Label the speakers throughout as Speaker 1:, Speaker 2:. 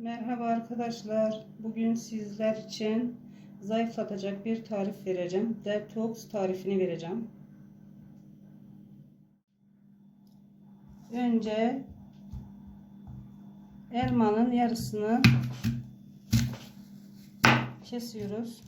Speaker 1: Merhaba arkadaşlar. Bugün sizler için zayıflatacak bir tarif vereceğim. Detox tarifini vereceğim. Önce elmanın yarısını kesiyoruz.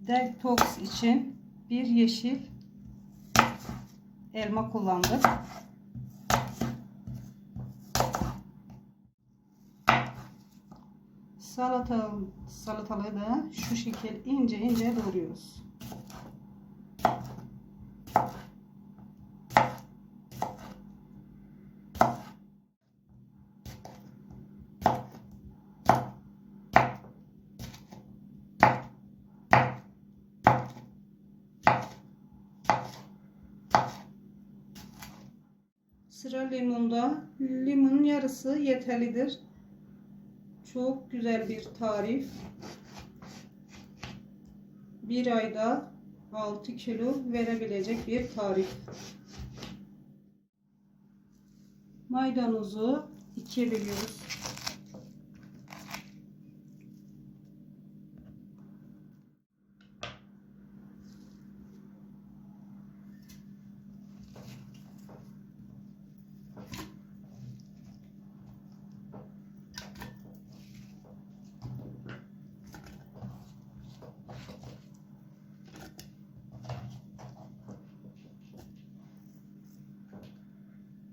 Speaker 1: Detox için bir yeşil elma kullandık. Salata, salatalığı da şu şekil ince ince doğruyoruz. Sıra limonda. Limonun yarısı yeterlidir. Çok güzel bir tarif. Bir ayda 6 kilo verebilecek bir tarif. Maydanozu ikiye bölüyoruz.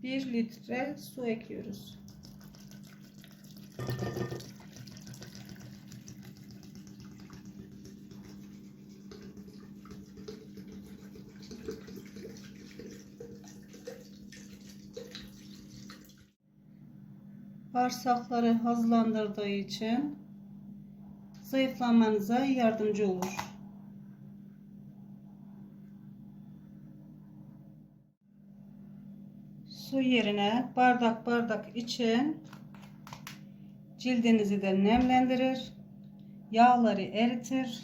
Speaker 1: Bir litre su ekliyoruz. Bağırsakları hızlandırdığı için zayıflamanıza yardımcı olur. Su yerine bardak bardak için cildinizi de nemlendirir, yağları eritir.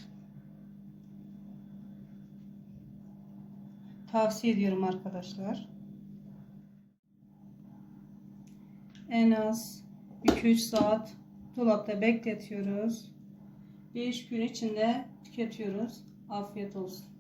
Speaker 1: Tavsiye ediyorum arkadaşlar. En az 2-3 saat dolapta bekletiyoruz. 5 gün içinde tüketiyoruz. Afiyet olsun.